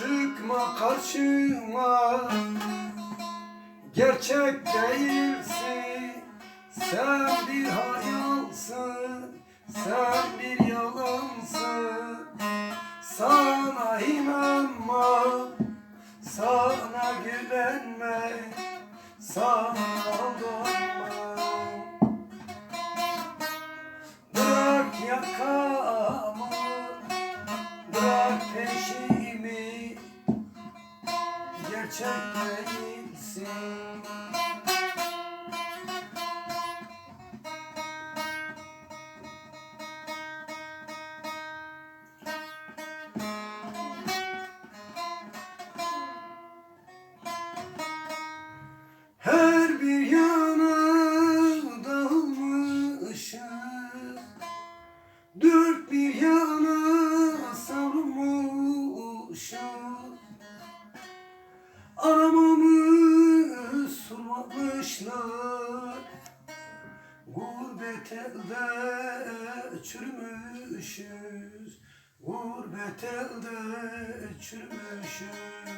Çıkma karşıma. Gerçek değilsin Sen bir hayalsın Sen bir yalansın. Sana inanma Sana güvenme Sana Gerçek değilsin Aramamı sormamışlar Gurbet elde çürümüşüz. Gurbet elde çürümüşüz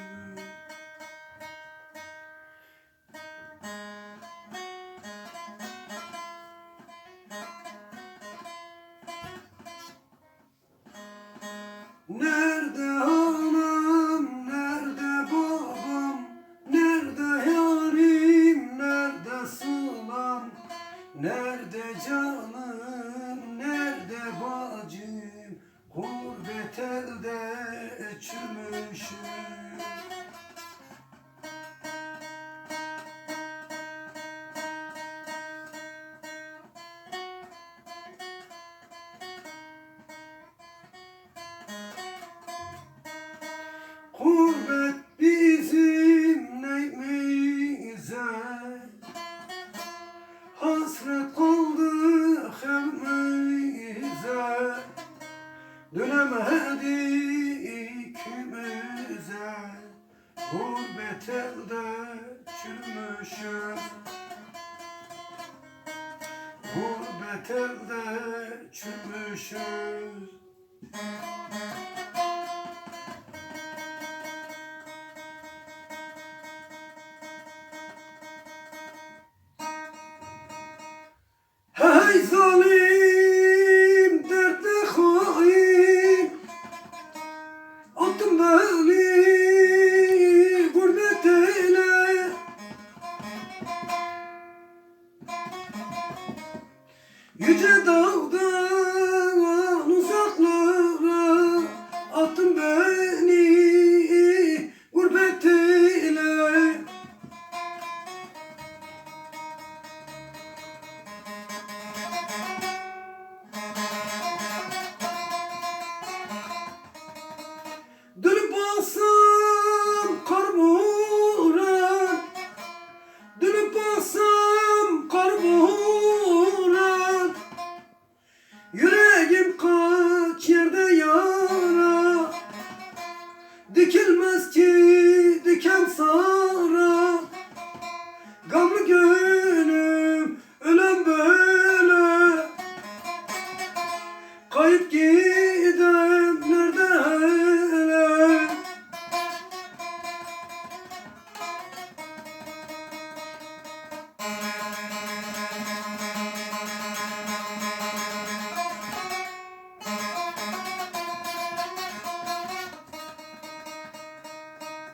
nerede canım, nerede bacım, gurbet elde çürümüşüm. Çürümüşüz Gurbet elde çürümüşüz Yüce dağdan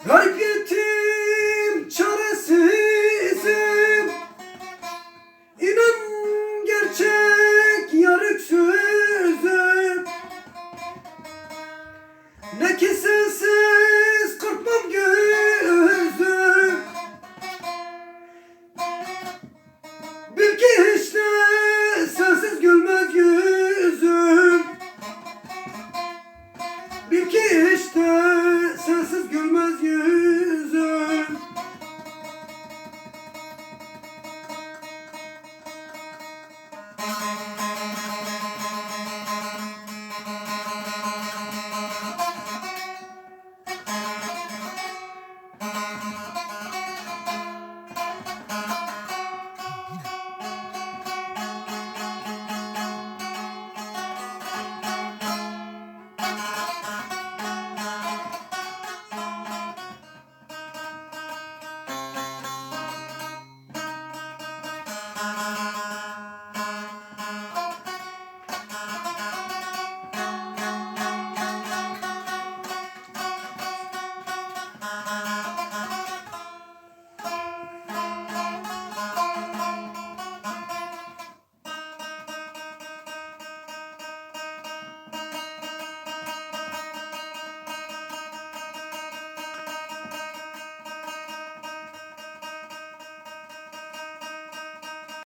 Garip gitti